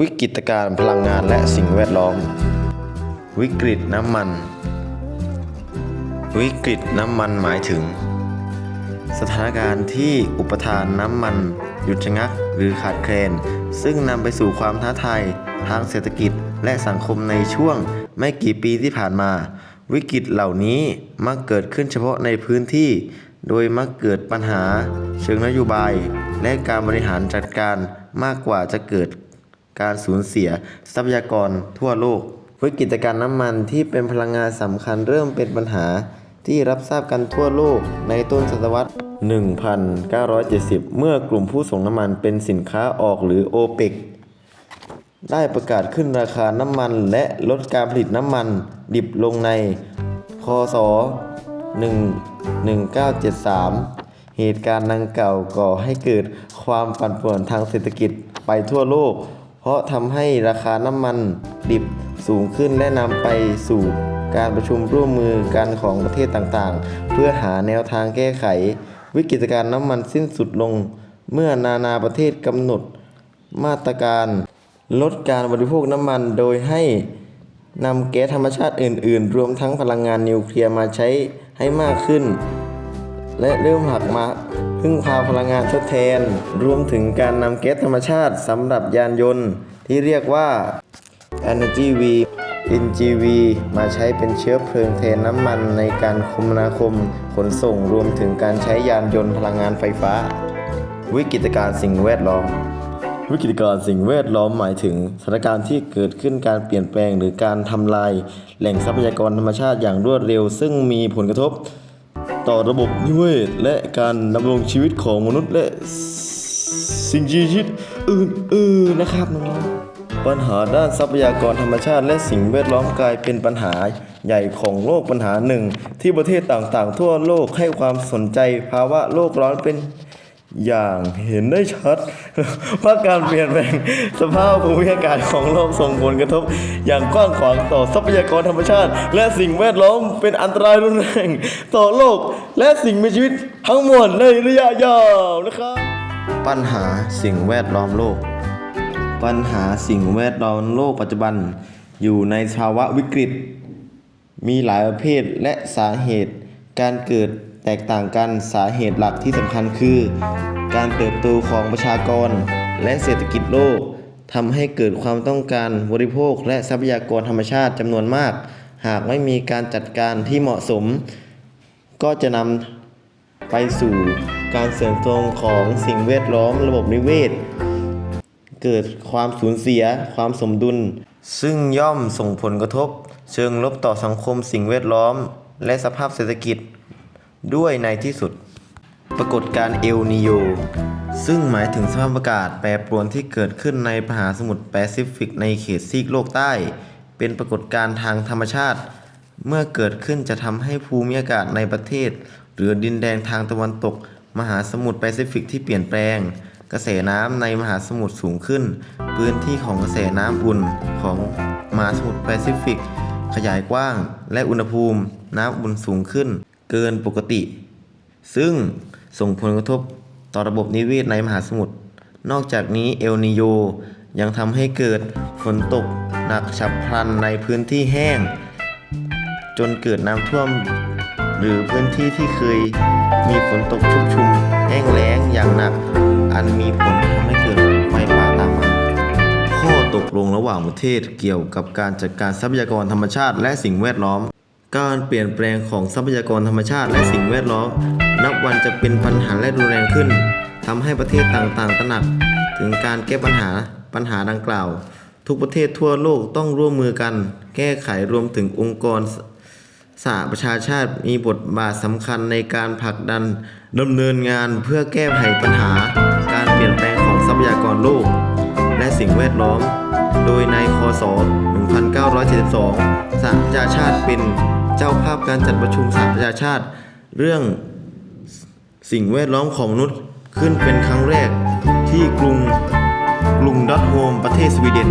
วิกฤตการณ์พลังงานและสิ่งแวดล้อม วิกฤตน้ำมัน วิกฤตน้ำมันหมายถึง สถานการณ์ที่อุปทานน้ำมัน หยุดชะงักหรือขาดแคลน ซึ่งนำไปสู่ความท้าทายทางเศรษฐกิจและสังคมในช่วงไม่กี่ปีที่ผ่านมา วิกฤตเหล่านี้มักเกิดขึ้นเฉพาะในพื้นที่ โดยมักเกิดปัญหา เชิงนโยบาย และการบริหารจัดการมากกว่าจะเกิด การสูญเสียทรัพยากรทั่วโลกวิกฤตการณ์น้ำมันที่เป็นพลังงานสำคัญเริ่มเป็นปัญหาที่รับทราบกันทั่วโลกในต้นศตวรรษ 1970 เมื่อกลุ่มผู้ส่งน้ำมันเป็นสินค้าออกหรือโอเปกได้ประกาศขึ้นราคาน้ำมันและลดการผลิตน้ำมันดิบลงใน คศ 1973 เหตุการณ์ดังกล่าวก่อให้เกิดความปั่นป่วนทางเศรษฐกิจไปทั่วโลก เพราะทำให้ราคาน้ำมันดิบสูงขึ้นและนำไปสู่การประชุมร่วมมือกันของประเทศต่างๆ เพื่อหาแนวทางแก้ไข วิกฤตการณ์น้ำมันสิ้นสุดลง เมื่อนานาประเทศกำหนดมาตรการลดการบริโภคน้ำมันโดยให้นำแก๊สธรรมชาติอื่น ๆ รวมทั้งพลังงานนิวเคลียร์มาใช้ให้มากขึ้น และเริ่มหักมา พึ่งพาพลังงานทดแทน รวมถึงการนำแก๊สธรรมชาติสำหรับยานยนต์ ที่เรียกว่า Energy V NGV มาใช้เป็นเชื้อเพลิงแทนน้ำมันในการคมนาคม ขนส่งรวมถึงการใช้ยานยนต์พลังงานไฟฟ้า วิกฤตการณ์สิ่งแวดล้อม วิกฤตการณ์สิ่งแวดล้อมหมายถึงสถานการณ์ที่เกิดขึ้นการเปลี่ยนแปลงหรือการทำลาย แหล่งทรัพยากรธรรมชาติอย่างรวดเร็ว ซึ่งมีผลกระทบ ต่อระบบนิเวศและการดำรงชีวิตของมนุษย์และสิ่งมีชีวิตอื่นๆนะครับน้องๆปัญหาด้านทรัพยากรธรรมชาติ และสิ่งแวดล้อมกลายเป็นปัญหาใหญ่ของโลกปัญหาหนึ่ง ที่ประเทศต่างๆ ทั่วโลกให้ความสนใจภาวะโลกร้อนเป็น อย่างเห็นได้ชัดว่าการเปลี่ยนแปลงสภาพภูมิอากาศของโลกส่งผลกระทบ อย่างกว้างขวางต่อทรัพยากรธรรมชาติ และสิ่งแวดล้อมเป็นอันตรายรุนแรงต่อโลก และสิ่งมีชีวิตทั้งมวลในระยะยาวนะครับปัญหาสิ่งแวดล้อมโลก ปัญหาสิ่งแวดล้อมโลกปัจจุบัน อยู่ในภาวะวิกฤต มีหลายประเภทและสาเหตุการเกิด แตกต่างกันสาเหตุหลักที่สำคัญคือ การเติบโตของประชากร และเศรษฐกิจโลกทำให้เกิดความต้องการบริโภคและทรัพยากรธรรมชาติจำนวนมาก หากไม่มีการจัดการที่เหมาะสม ก็จะนำไปสู่การเสื่อมโทรมของสิ่งแวดล้อมระบบนิเวศ เกิดความสูญเสียความสมดุล ซึ่งย่อมส่งผลกระทบ เชิงลบต่อสังคมสิ่งแวดล้อม และสภาพเศรษฐกิจ ด้วยในที่สุด ปรากฏการณ์เอลนิโยซึ่งหมายถึงสภาพอากาศแปรปรวนที่เกิดขึ้นในมหาสมุทรแปซิฟิกในเขตซีกโลกใต้ เป็นปรากฏการณ์ทางธรรมชาติ เมื่อเกิดขึ้นจะทำให้ภูมิอากาศในประเทศ หรือดินแดนทางตะวันตก มหาสมุทรแปซิฟิกที่เปลี่ยนแปลง กระแสน้ำในมหาสมุทรสูงขึ้น พื้นที่ของกระแสน้ำอุ่นของมหาสมุทรแปซิฟิก ขยายกว้าง และอุณหภูมิน้ำอุ่นสูงขึ้น เกินปกติ ซึ่งส่งผลกระทบต่อระบบนิเวศในมหาสมุทร นอกจากนี้เอลนิโยยังทำให้เกิดฝนตกหนักฉับพลันในพื้นที่แห้ง จนเกิดน้ำท่วม หรือพื้นที่ที่เคยมีฝนตกชุกชุมแห้งแล้งอย่างหนัก อันมีผลทำให้เกิดไฟป่าตามมาข้อตกลงระหว่างประเทศเกี่ยวกับการจัดการทรัพยากรธรรมชาติและสิ่งแวดล้อม การเปลี่ยนแปลงของทรัพยากรธรรมชาติและสิ่งแวดล้อม นับวันจะเป็นปัญหาและรุนแรงขึ้นทำให้ประเทศต่างๆตระหนัก ถึงการแก้ปัญหาปัญหาดังกล่าว ทุกประเทศทั่วโลกต้องร่วมมือกัน แก้ไขรวมถึงองค์กรสหประชาชาติมีบทบาทสำคัญในการผลักดันดำเนินงานเพื่อแก้ไขปัญหา การเปลี่ยนแปลงของทรัพยากรโลก และสิ่งแวดล้อม โดยในคศ 1972 สหประชาชาติเป็นเจ้าภาพการจัดประชุมสหประชาชาติ เรื่องสิ่งแวดล้อมของมนุษย์ขึ้นเป็นครั้งแรกที่กรุงกรุงดอทโฮมประเทศสวีเดน